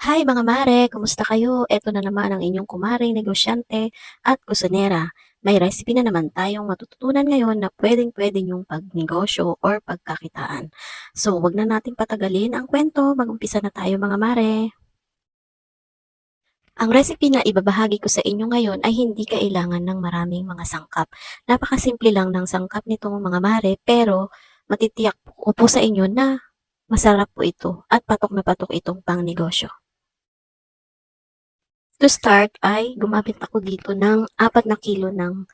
Hi mga mare, kumusta kayo? Eto na naman ang inyong kumaring negosyante at kusinera. May recipe na naman tayong matututunan ngayon na pwedeng-pwede yung pagnegosyo or pagkakitaan. So, wag na nating patagalin ang kwento. Mag-umpisa na tayo mga mare. Ang recipe na ibabahagi ko sa inyo ngayon ay hindi kailangan ng maraming mga sangkap. Napakasimple lang ng sangkap nitong mga mare pero matitiyak ko po sa inyo na masarap po ito at patok na patok itong pang negosyo. To start ay gumamit ako dito ng 4 na kilo ng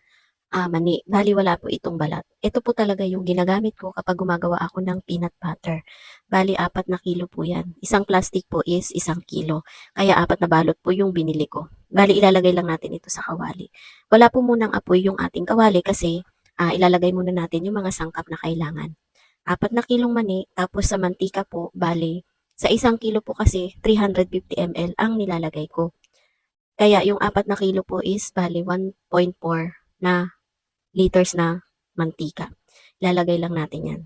ah, mani. Bali wala po itong balat. Ito po talaga yung ginagamit ko kapag gumagawa ako ng peanut butter. Bali 4 na kilo po yan. Isang plastic po is isang kilo. Kaya 4 na balot po yung binili ko. Bali ilalagay lang natin ito sa kawali. Wala po munang apoy yung ating kawali kasi ah, ilalagay muna natin yung mga sangkap na kailangan. 4 na kilong mani, tapos sa mantika po, bali, sa isang kilo po kasi 350 ml ang nilalagay ko. Kaya yung 4 na kilo po is bali 1.4 na liters na mantika. Lalagay lang natin yan.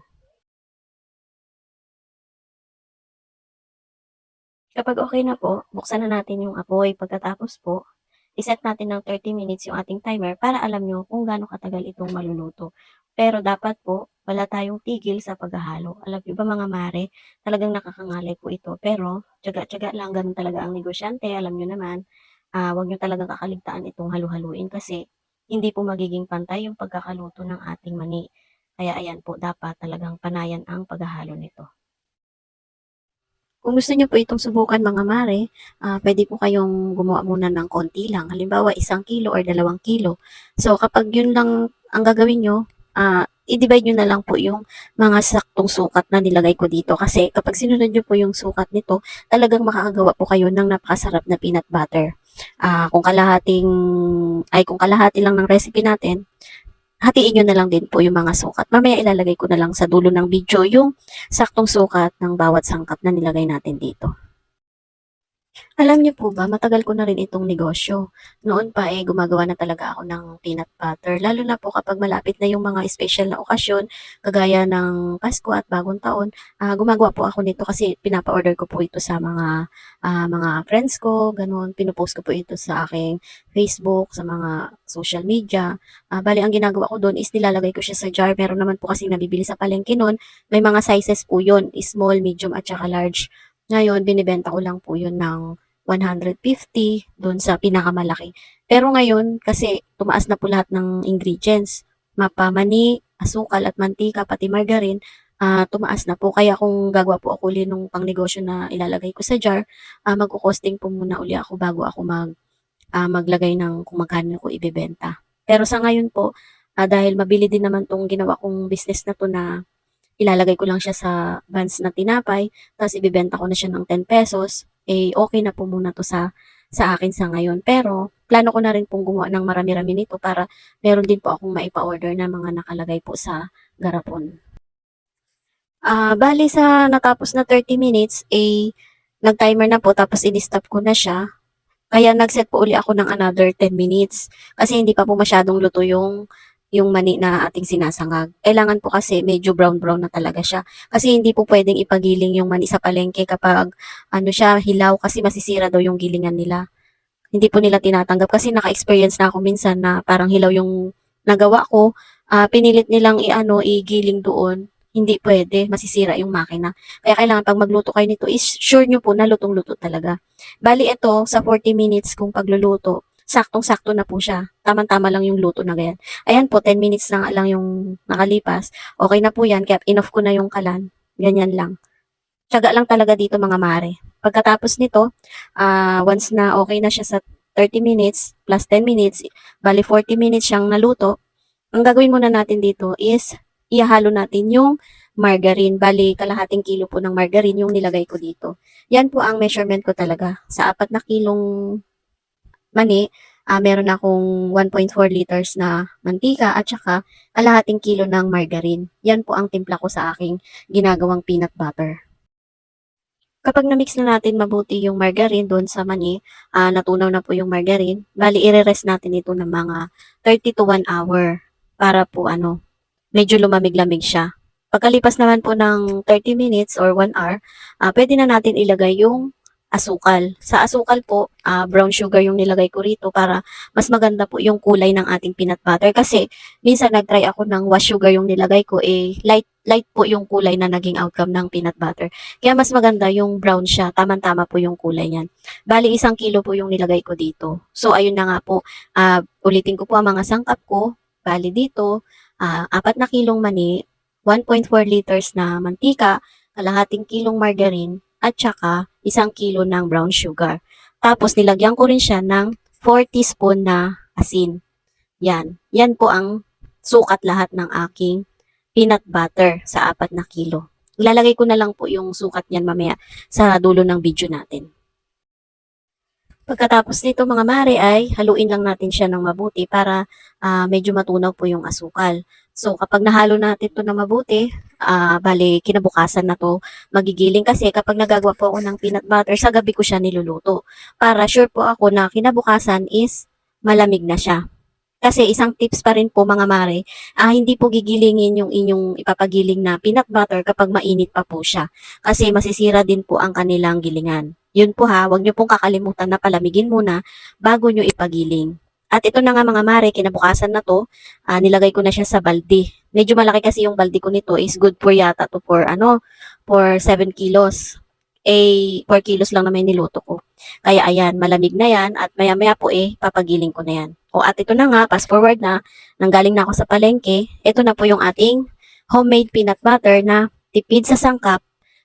Kapag okay na po, buksan na natin yung apoy. Pagkatapos po, iset natin ng 30 minutes yung ating timer para alam nyo kung gaano katagal itong maluluto. Pero dapat po, wala tayong tigil sa paghahalo. Alam nyo ba mga mare, talagang nakakangalay po ito. Pero, tsaga-tsaga lang, ganun talaga ang negosyante. Alam nyo naman, ah, wag nyo talagang kakaligtaan itong halu-haluin kasi hindi po magiging pantay yung pagkakaluto ng ating mani. Kaya ayan po, dapat talagang panayan ang paghahalo nito. Kung gusto niyo po itong subukan mga mare, ah, pwede po kayong gumawa muna ng konti lang. Halimbawa, isang kilo or dalawang kilo. So, kapag yun lang ang gagawin nyo, ah, i-divide nyo na lang po yung mga saktong sukat na nilagay ko dito. Kasi kapag sinunod nyo po yung sukat nito, talagang makakagawa po kayo ng napakasarap na peanut butter. Ah, kung kalahating, ay kung kalahati lang ng recipe natin, hatiin nyo na lang din po yung mga sukat. Mamaya ilalagay ko na lang sa dulo ng video yung saktong sukat ng bawat sangkap na nilagay natin dito. Alam niyo po ba, matagal ko na rin itong negosyo. Noon pa eh, gumagawa na talaga ako ng peanut butter. Lalo na po kapag malapit na yung mga special na okasyon, kagaya ng Pasko at Bagong Taon, ah, gumagawa po ako nito kasi pinapa-order ko po ito sa mga ah, mga friends ko, ganun. Pinupost ko po ito sa aking Facebook, sa mga social media. Ah, bali, ang ginagawa ko doon is nilalagay ko siya sa jar. Meron naman po kasi nabibili sa palengke noon. May mga sizes po yun, small, medium, at saka large. Ngayon, binibenta ko lang po yun ng 150 doon sa pinakamalaki. Pero ngayon, kasi tumaas na po lahat ng ingredients, mapa, mani, asukal at mantika, pati margarine, ah, tumaas na po. Kaya kung gagawa po ako uli nung pangnegosyo na ilalagay ko sa jar, ah, magko-costing po muna uli ako bago ako mag, ah, maglagay ng kung magkano ko ibebenta. Pero sa ngayon po, ah, dahil mabili din naman tong ginawa kong business na to na ilalagay ko lang siya sa buns na tinapay, tapos ibebenta ko na siya ng 10 pesos, eh okay na po muna to sa sa akin sa ngayon. Pero plano ko na rin pong gumawa ng marami-rami nito para meron din po akong maipa-order na mga nakalagay po sa garapon. Ah, bali sa natapos na 30 minutes, eh nag-timer na po tapos i-stop ko na siya. Kaya nag-set po uli ako ng another 10 minutes kasi hindi pa po masyadong luto yung yung mani na ating sinasangag. Kailangan po kasi medyo brown-brown na talaga siya. Kasi hindi po pwedeng ipagiling yung mani sa palengke kapag ano siya, hilaw kasi masisira daw yung gilingan nila. Hindi po nila tinatanggap kasi naka-experience na ako minsan na parang hilaw yung nagawa ko. Ah, pinilit nilang i-ano, igiling doon. Hindi pwede, masisira yung makina. Kaya kailangan pag magluto kayo nito, is sure nyo po na lutong-luto talaga. Bali ito, sa 40 minutes kung pagluluto, saktong-sakto na po siya. Tama-tama lang yung luto na ganyan. Ayan po, 10 minutes na lang yung nakalipas. Okay na po yan, kaya in-off ko na yung kalan. Ganyan lang. Tiyaga lang talaga dito mga mare. Pagkatapos nito, ah once na okay na siya sa 30 minutes plus 10 minutes, bali 40 minutes siyang naluto, ang gagawin muna natin dito is ihalo natin yung margarine. Bali, kalahating kilo po ng margarine yung nilagay ko dito. Yan po ang measurement ko talaga. Sa apat na kilong mani, ah, meron akong 1.4 liters na mantika at saka kalahating kilo ng margarine. Yan po ang timpla ko sa aking ginagawang peanut butter. Kapag na-mix na natin mabuti yung margarine doon sa mani, ah, natunaw na po yung margarine, bali i-rest natin ito ng mga 30 to 1 hour para po ano, medyo lumamig-lamig siya. Pagkalipas naman po ng 30 minutes or 1 hour, ah, pwede na natin ilagay yung asukal. Sa asukal po, ah, brown sugar yung nilagay ko rito para mas maganda po yung kulay ng ating peanut butter. Kasi minsan nag-try ako ng wash sugar yung nilagay ko, eh light light po yung kulay na naging outcome ng peanut butter. Kaya mas maganda yung brown siya. Tama-tama po yung kulay niyan. Bali, isang kilo po yung nilagay ko dito. So, ayun na nga po. Ah, ulitin ko po ang mga sangkap ko. Bali dito, ah, apat na kilong mani, 1.4 liters na mantika, kalahating kilong margarine, at saka isang kilo ng brown sugar. Tapos nilagyan ko rin siya ng 4 teaspoon na asin. Yan. Yan po ang sukat lahat ng aking peanut butter sa apat na kilo. Ilalagay ko na lang po yung sukat niyan mamaya sa dulo ng video natin. Pagkatapos nito mga mare ay haluin lang natin siya ng mabuti para ah, medyo matunaw po yung asukal. So kapag nahalo natin to ng mabuti, ah bali kinabukasan na to magigiling kasi kapag nagagawa po ako ng peanut butter, sa gabi ko siya niluluto. Para sure po ako na kinabukasan is malamig na siya. Kasi isang tips pa rin po mga mare, ah, hindi po gigilingin yung inyong ipapagiling na peanut butter kapag mainit pa po siya. Kasi masisira din po ang kanilang gilingan. Yun po ha, wag nyo pong kakalimutan na palamigin muna bago nyo ipagiling. At ito na nga mga mare, kinabukasan na to, ah, nilagay ko na siya sa balde. Medyo malaki kasi yung balde ko nito is good for yata to for ano, for 7 kilos. Eh, 4 kilos lang naman yung niluto ko. Kaya ayan, malamig na yan at maya maya po eh, papagiling ko na yan. O at ito na nga, fast forward na, nanggaling na ako sa palengke, ito na po yung ating homemade peanut butter na tipid sa sangkap,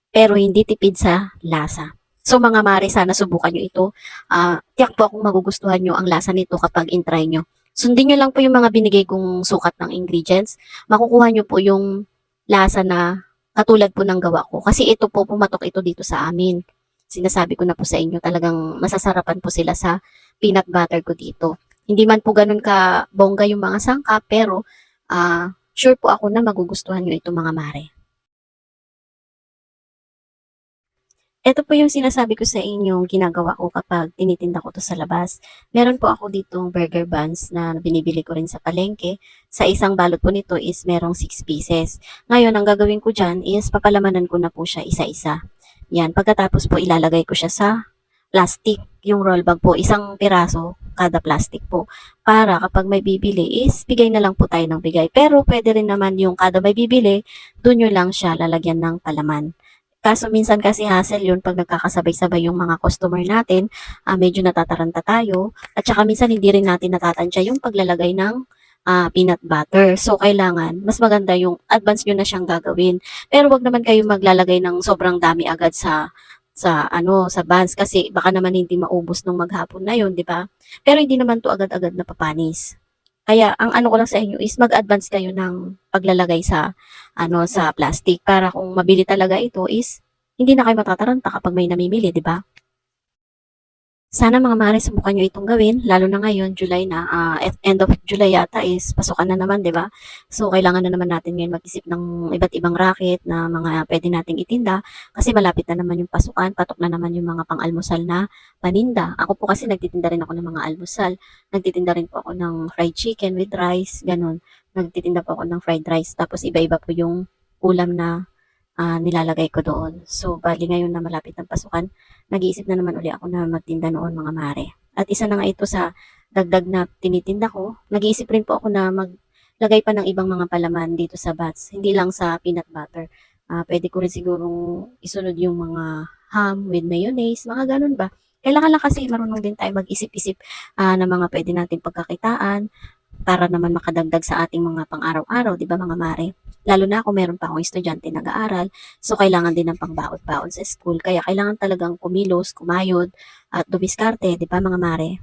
pero hindi tipid sa lasa. So mga mare, sana subukan nyo ito. Ah, tiyak po akong magugustuhan nyo ang lasa nito kapag in-try nyo. Sundin nyo lang po yung mga binigay kong sukat ng ingredients. Makukuha nyo po yung lasa na katulad po ng gawa ko. Kasi ito po, pumatok ito dito sa amin. Sinasabi ko na po sa inyo, talagang masasarapan po sila sa peanut butter ko dito. Hindi man po ganun ka bongga yung mga sangkap, pero ah, sure po ako na magugustuhan nyo ito mga mare. Ito po yung sinasabi ko sa inyong ginagawa ko kapag tinitinda ko to sa labas. Meron po ako ditong burger buns na binibili ko rin sa palengke. Sa isang balot po nito is merong 6 pieces. Ngayon, ang gagawin ko dyan is papalamanan ko na po siya isa-isa. Yan, pagkatapos po ilalagay ko siya sa plastic. Yung roll bag po, isang piraso kada plastic po. Para kapag may bibili is bigay na lang po tayo ng bigay. Pero pwede rin naman yung kada may bibili, doon nyo lang siya lalagyan ng palaman. Kaso minsan kasi hassle yun pag nagkakasabay-sabay yung mga customer natin, ah, medyo natataranta tayo. At saka minsan hindi rin natin natatansya yung paglalagay ng ah, peanut butter. So, kailangan, mas maganda yung advance nyo na siyang gagawin. Pero wag naman kayo maglalagay ng sobrang dami agad sa sa ano sa buns kasi baka naman hindi maubos nung maghapon na yun, di ba? Pero hindi naman to agad-agad napapanis. Kaya ang ano ko lang sa inyo is mag-advance kayo ng paglalagay sa ano sa plastic para kung mabili talaga ito is hindi na kayo matataranta kapag may namimili, di ba? Sana mga mare, subukan nyo itong gawin, lalo na ngayon, July na, at end of July yata is pasukan na naman, di ba? So, kailangan na naman natin ngayon mag-isip ng iba't ibang racket na mga pwede nating itinda kasi malapit na naman yung pasukan, patok na naman yung mga pang-almusal na paninda. Ako po kasi nagtitinda rin ako ng mga almusal, nagtitinda rin po ako ng fried chicken with rice, ganun. Nagtitinda po ako ng fried rice, tapos iba-iba po yung ulam na ah, nilalagay ko doon. So, bali ngayon na malapit ng pasukan, nag-iisip na naman uli ako na magtinda noon mga mare. At isa na nga ito sa dagdag na tinitinda ko, nag-iisip rin po ako na maglagay pa ng ibang mga palaman dito sa bats, hindi lang sa peanut butter. Ah, pwede ko rin sigurong isunod yung mga ham with mayonnaise, mga ganun ba. Kailangan lang kasi marunong din tayo mag-isip-isip ah, ng mga pwede nating pagkakitaan para naman makadagdag sa ating mga pang-araw-araw, di ba mga mare? Lalo na kung meron pa akong estudyante nag-aaral, so kailangan din ng pangbaon-baon sa school. Kaya kailangan talagang kumilos, kumayod, at dumiskarte, di ba mga mare?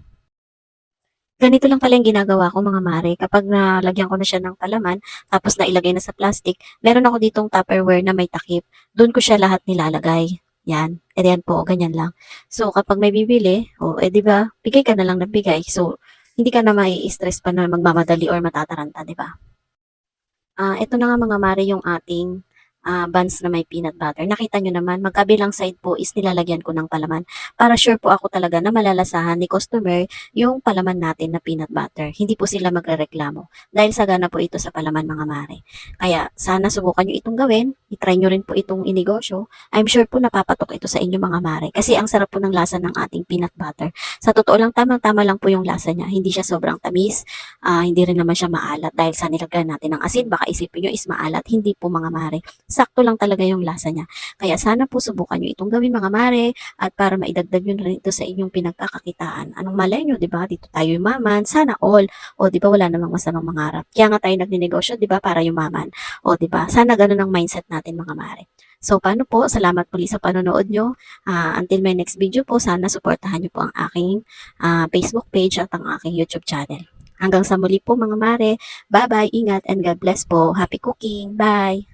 Ganito lang pala yung ginagawa ko mga mare. Kapag nalagyan ko na siya ng palaman, tapos nailagay na sa plastic, meron ako ditong tupperware na may takip. Doon ko siya lahat nilalagay. Yan. E yan po, ganyan lang. So, kapag may bibili, o, eh, di ba, bigay ka na lang ng bigay. So, hindi ka na mai-stress pa na magmamadali or matataranta, di ba? Ah, ito na nga mga mare yung ating ah, buns na may peanut butter. Nakita nyo naman, magkabilang side po is nilalagyan ko ng palaman para sure po ako talaga na malalasahan ni customer yung palaman natin na peanut butter. Hindi po sila magrereklamo dahil sagana po ito sa palaman mga mare. Kaya sana subukan nyo itong gawin, itry nyo rin po itong inegosyo. I'm sure po napapatok ito sa inyo mga mare kasi ang sarap po ng lasa ng ating peanut butter. Sa totoo lang, tamang-tama lang po yung lasa niya. Hindi siya sobrang tamis, ah, hindi rin naman siya maalat dahil sa nilagyan natin ng asin, baka isipin nyo is maalat. Hindi po mga mare. Sakto lang talaga yung lasa niya. Kaya sana po subukan nyo itong gawin mga mare at para maidagdag na rin ito sa inyong pinagkakakitaan. Anong malay nyo, di ba? Dito tayo yumaman. Sana all. O, di ba? Wala namang masamang mangarap. Kaya nga tayo nagninegosyo, di ba? Para yumaman. O, di ba? Sana ganun ang mindset natin mga mare. So, paano po? Salamat muli sa panonood nyo. Ah, until my next video po, sana suportahan nyo po ang aking ah, Facebook page at ang aking YouTube channel. Hanggang sa muli po mga mare. Bye-bye, ingat, and God bless po. Happy cooking. Bye!